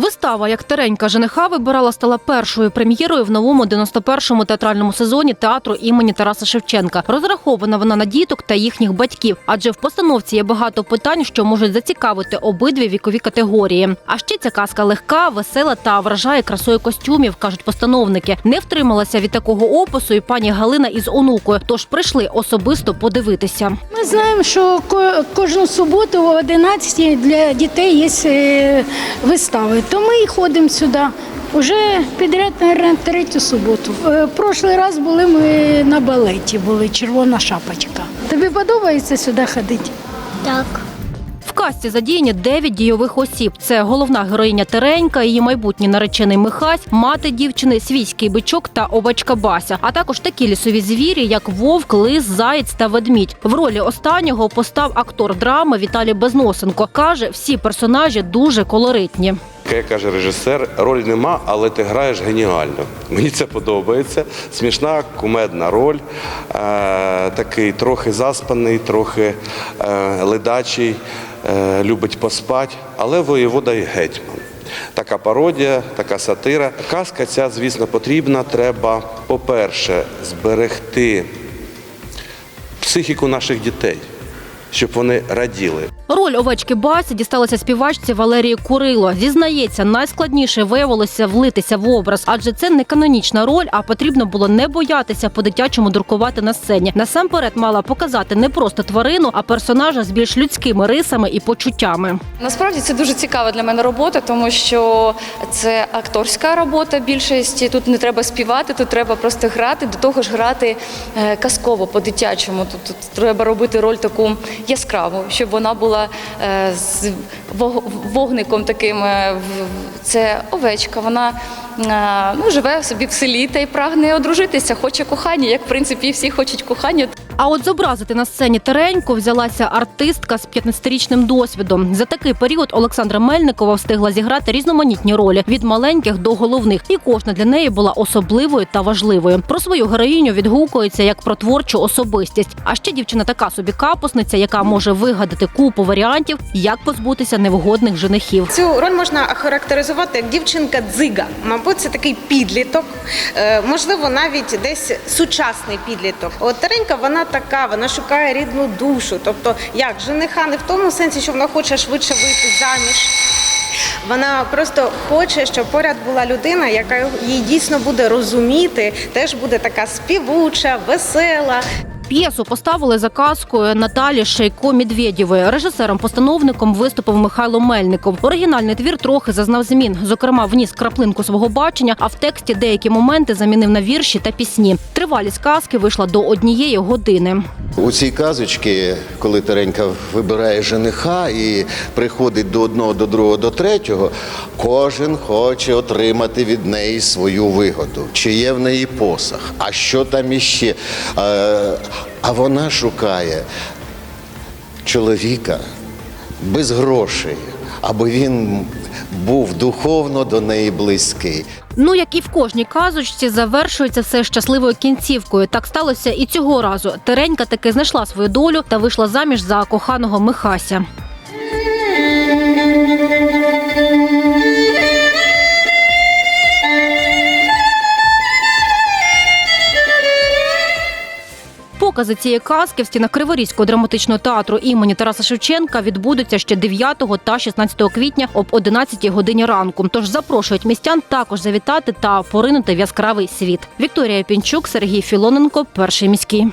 Вистава як Теренька жениха вибирала стала першою прем'єрою в новому 91-му театральному сезоні театру імені Тараса Шевченка. Розрахована вона на діток та їхніх батьків, адже в постановці є багато питань, що можуть зацікавити обидві вікові категорії. А ще ця казка легка, весела та вражає красою костюмів, кажуть постановники. Не втрималася від такого опису і пані Галина із онукою, тож прийшли особисто подивитися. Ми знаємо, що ко- кожну суботу о 11 для дітей є е, вистави. То ми ходимо сюди. Уже підряд, мабуть, третю суботу. Е, Прошлий раз були ми на балеті, були червона шапочка. Тобі подобається сюди ходити? Так. В касті задіяні дев'ять дійових осіб. Це головна героїня Теренька, її майбутній наречений Михась, мати дівчини, свійський бичок та овечка Бася, а також такі лісові звірі, як вовк, лис, заєць та ведмідь. В ролі останнього постав актор драми Віталій Безносенко. каже, всі персонажі дуже колоритні. Як каже режисер, роль нема, але ти граєш геніально. Мені це подобається. Смішна, кумедна роль. Е, такий трохи заспаний, трохи е, ледачий, любить поспать, але воєвода і гетьман. Така пародія, така сатира. Казка ця, звісно, потрібна. Треба, по-перше, зберегти психіку наших дітей, щоб вони раділи. Роль овечки Басі дісталася співачці Валерії Курило. Зізнається, найскладніше виявилося влитися в образ, адже це не канонічна роль, а потрібно було не боятися по-дитячому друкувати на сцені. Насамперед мала показати не просто тварину, а персонажа з більш людськими рисами і почуттями. Насправді це дуже цікава для мене робота, тому що це акторська робота більшості. Тут не треба співати, тут треба просто грати. До того ж, грати е, казково по-дитячому. Тут, тут треба робити роль таку яскраву, щоб вона була е, з вог- вогником таким. е, Це овечка. Вона е, ну, живе собі в селі та й прагне одружитися, хоче кохання. Як в принципі всі хочуть кохання. А от зобразити на сцені Тереньку взялася артистка з 15-річним досвідом. За такий період Олександра Мельникова встигла зіграти різноманітні ролі від маленьких до головних, і кожна для неї була особливою та важливою. Про свою героїню відгукується як про творчу особистість. А ще дівчина така собі капусниця, яка може вигадати купу варіантів, як позбутися невгодних женихів. Цю роль можна охарактеризувати як дівчинка дзига. Мабуть, це такий підліток, е, можливо, навіть десь сучасний підліток. От Теренька, вона така, вона шукає рідну душу. Тобто, як жениха не в тому сенсі, що вона хоче швидше вийти заміж. Вона просто хоче, щоб поряд була людина, яка її дійсно буде розуміти, теж буде така співуча, весела. П'єсу поставили за казкою Наталі Шейко Медведєвої. Режисером-постановником виступив Михайло Мельников. Оригінальний твір трохи зазнав змін. Зокрема, вніс краплинку свого бачення, а в тексті деякі моменти замінив на вірші та пісні. Тривалість казки вийшла до однієї години. У цій казочці, коли Теренька вибирає жениха і приходить до одного, до другого, до третього, кожен хоче отримати від неї свою вигоду. Чи є в неї посах, а що там іще? А, вона шукає чоловіка без грошей, аби він був духовно до неї близький. Ну як і в кожній казочці, завершується все щасливою кінцівкою. Так сталося і цього разу. Теренька таки знайшла свою долю та вийшла заміж за коханого Михася. Покази цієї казки в стінах Криворізького драматичного театру імені Тараса Шевченка відбудуться ще 9 та 16 квітня об 11 годині ранку. Тож запрошують містян також завітати та поринути в яскравий світ. Вікторія Пінчук, Сергій Філоненко, перший міський.